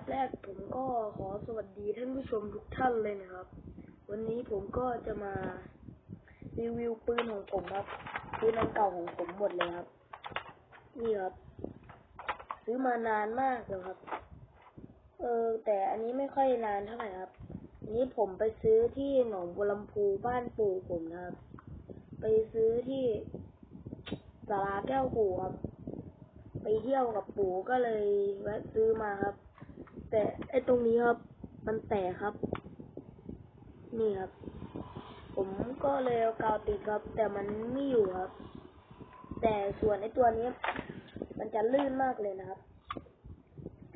บแรกผมก็ขอสวัสดีท่านผู้ชมทุกท่านเลยนะครับ วันนี้ผมก็จะมารีวิวปืนของผมครับปืนอันเก่าของผมหมดเลยครับ นี่ครับ ซื้อมานานมากเลยครับ เออ แต่อันนี้ไม่ค่อยนานเท่าไหร่ครับนนี้ผมไปซื้อที่หนองบัวลำพูบ้านปู่ผมนะครับ ไปซื้อที่สาราแก้วปู่ครับ ไปเที่ยวกับปู่ก็เลยแวะซื้อมาครับ แต่ไอตรงนี้ครับ มันแตกครับ นี่ครับ ผมก็เลยเอากาวติดครับ แต่มันไม่อยู่ครับ แต่ส่วนไอตัวนี้ มันจะลื่นมากเลยนะครับ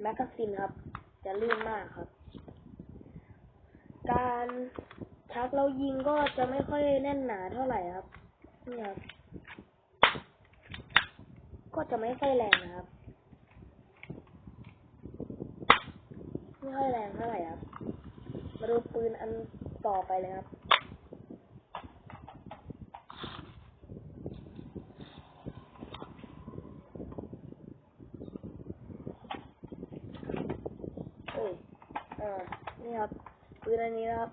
แมกกาซินครับ จะลื่นมากครับ การชักเรายิงก็จะไม่ค่อยแน่นหนาเท่าไหร่ครับนี่ครับก็จะไม่ค่อยแรงนะครับ ไม่ค่อยแรงเท่าไหร่ครับ มาดูปืนอันต่อไปเลยครับ เอ้ยอ่า นี่ครับ ปืนอันนี้นะครับ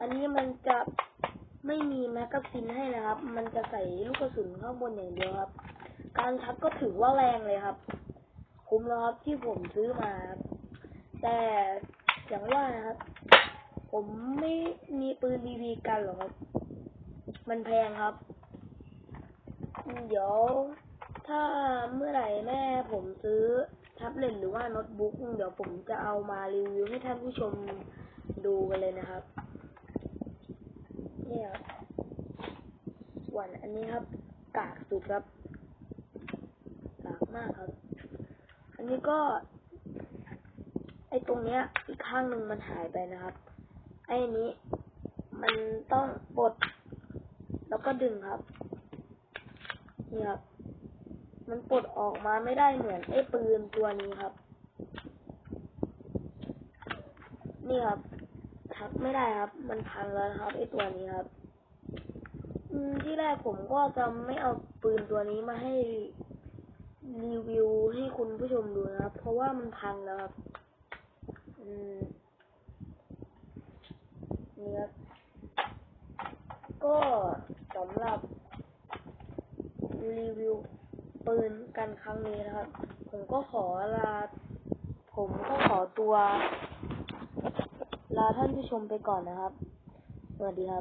อันนี้มันจะไม่มีแมกกาซีนให้นะครับ มันจะใส่ลูกกระสุนข้างบนอย่างเดียวครับ การชักก็ถือว่าแรงเลยครับ คุ้มแล้วครับที่ผมซื้อมา แต่อย่างว่านะครับ ผมไม่มีปืนบีบีกันหรอกครับ มันแพงครับ เดี๋ยวถ้าเมื่อไหร่แม่ผมซื้อแท็บเล็ตหรือว่าโน้ตบุ๊กเดี๋ยวผมจะเอามารีวิวให้ท่านผู้ชมดูกันเลยนะครับนี่ครับส่วนอันนี้ครับ กากสุดครับ กากมากครับ อันนี้ก็ ไอตรงเนี้ย อีกข้างหนึ่งมันหายไปนะครับ ไอ้นี้ มันต้องปลดแล้วก็ดึงครับนี่ครับ มันปลดออกมาไม่ได้เหมือนไอ้ปืนตัวนี้ครับ นี่ครับทับไม่ได้ครับ มันพังแล้วครับไอ้ตัวนี้ครับที่แรกผมก็จะไม่เอาปืนตัวนี้มาให้รีวิวให้คุณผู้ชมดูนะครับ เพราะว่ามันพังแล้วครับ อืม นี่ครับ ก็สำหรับรีวิวปืนกันครั้งนี้นะครับ ผมก็ขอลา ผมก็ขอตัว ลาท่านผู้ชมไปก่อนนะครับ สวัสดีครับ